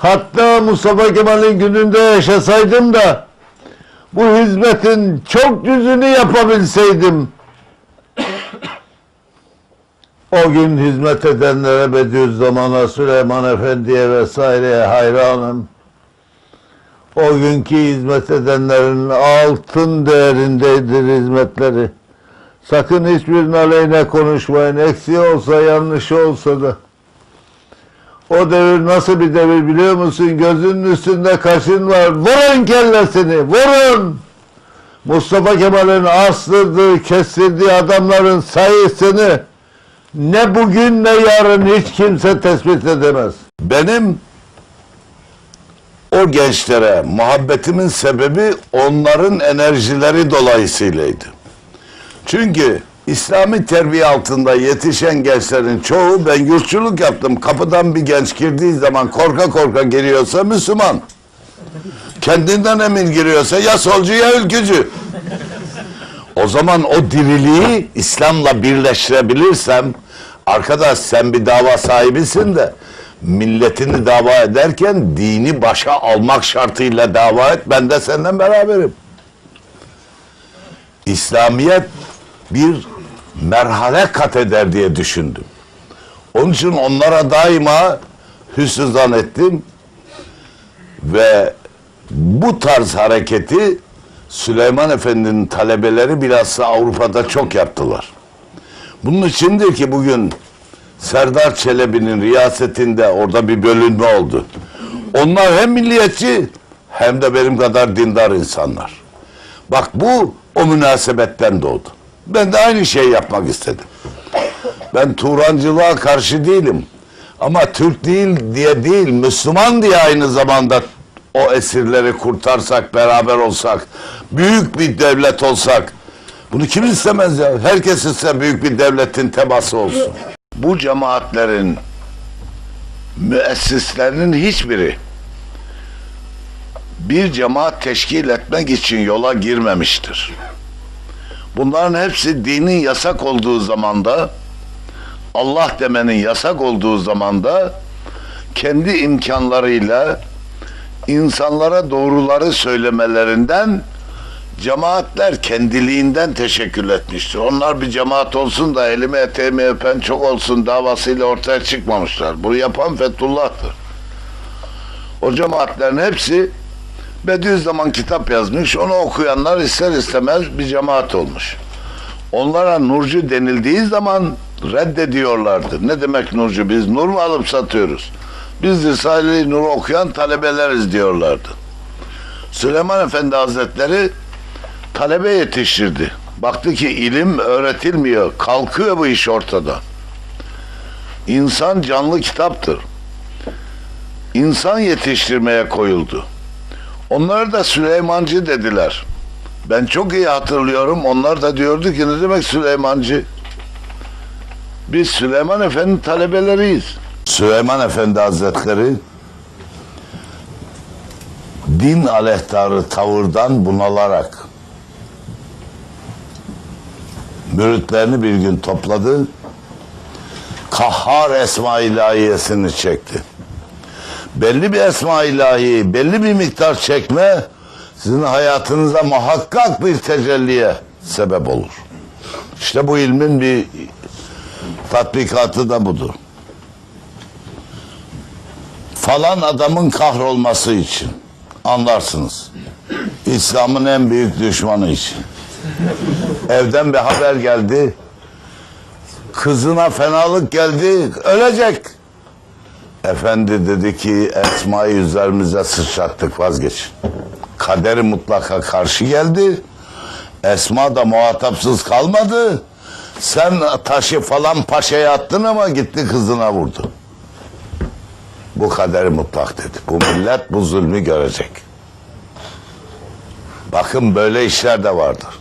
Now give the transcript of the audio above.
Hatta Mustafa Kemal'in gününde yaşasaydım da bu hizmetin çok yüzünü yapabilseydim. O gün hizmet edenlere Bediüzzaman'a, Süleyman Efendi'ye vesaireye hayranım. O günkü hizmet edenlerin altın değerindedir hizmetleri. Sakın hiçbirinin aleyhine konuşmayın. Eksiği olsa, yanlışı olsa da. O devir nasıl bir devir biliyor musun? Gözünün üstünde kaşın var. Vurun kellesini, vurun! Mustafa Kemal'in astırdığı, kestirdiği adamların sayısını ne bugün ne yarın hiç kimse tespit edemez. Benim o gençlere muhabbetimin sebebi onların enerjileri dolayısıylaydı. Çünkü İslami terbiye altında yetişen gençlerin çoğu ben yurtçuluk yaptım. Kapıdan bir genç girdiği zaman korka korka giriyorsa Müslüman. Kendinden emin giriyorsa ya solcu ya ülkücü. O zaman o diriliği İslam'la birleştirebilirsem arkadaş sen bir dava sahibisin de milletini dava ederken dini başa almak şartıyla dava et ben de senden beraberim. İslamiyet bir merhale kat eder diye düşündüm. Onun için onlara daima hüsnü zan ettim ve bu tarz hareketi Süleyman Efendi'nin talebeleri bilhassa Avrupa'da çok yaptılar. Bunun içindir ki bugün Serdar Çelebi'nin riyasetinde orada bir bölünme oldu. Onlar hem milliyetçi hem de benim kadar dindar insanlar. Bak bu o münasebetten doğdu. Ben de aynı şeyi yapmak istedim. Ben Turancılığa karşı değilim. Ama Türk değil diye değil, Müslüman diye aynı zamanda o esirleri kurtarsak, beraber olsak, büyük bir devlet olsak. Bunu kim istemez ya? Herkes ister büyük bir devletin teması olsun. Bu cemaatlerin müessislerinin hiçbiri bir cemaat teşkil etmek için yola girmemiştir. Bunların hepsi dinin yasak olduğu zamanda Allah demenin yasak olduğu zamanda kendi imkanlarıyla insanlara doğruları söylemelerinden cemaatler kendiliğinden teşekkür etmiştir. Onlar bir cemaat olsun da elimi eteğimi öpen çok olsun davasıyla ortaya çıkmamışlar. Bunu yapan Fethullah'tır. O cemaatlerin hepsi Bediüzzaman kitap yazmış. Onu okuyanlar ister istemez bir cemaat olmuş. Onlara nurcu denildiği zaman reddediyorlardı. Ne demek nurcu? Biz nur mu alıp satıyoruz? Biz Risale-i Nur okuyan talebeleriz diyorlardı. Süleyman Efendi Hazretleri talebe yetiştirdi. Baktı ki ilim öğretilmiyor. Kalkıyor bu iş ortada. İnsan canlı kitaptır. İnsan yetiştirmeye koyuldu. Onlar da Süleymancı dediler. Ben çok iyi hatırlıyorum. Onlar da diyordu ki ne demek Süleymancı? Biz Süleyman Efendi talebeleriyiz. Süleyman Efendi Hazretleri din aleyhtarı tavırdan bunalarak müritlerini bir gün topladı. Kahhar Esma ilahiyesini çekti. Belli bir Esma ilahi, belli bir miktar çekme sizin hayatınıza muhakkak bir tecelliye sebep olur. İşte bu ilmin bir tatbikatı da budur. Falan adamın kahrolması için anlarsınız. İslam'ın en büyük düşmanı için. Evden bir haber geldi. Kızına fenalık geldi. Ölecek. Efendi dedi ki Esma'yı üzerimize sıçrattık vazgeçin. Kaderi mutlaka karşı geldi. Esma da muhatapsız kalmadı. Sen taşı falan paşaya attın ama gitti kızına vurdu. Bu kaderi mutlak dedi. Bu millet bu zulmü görecek. Bakın böyle işler de vardır.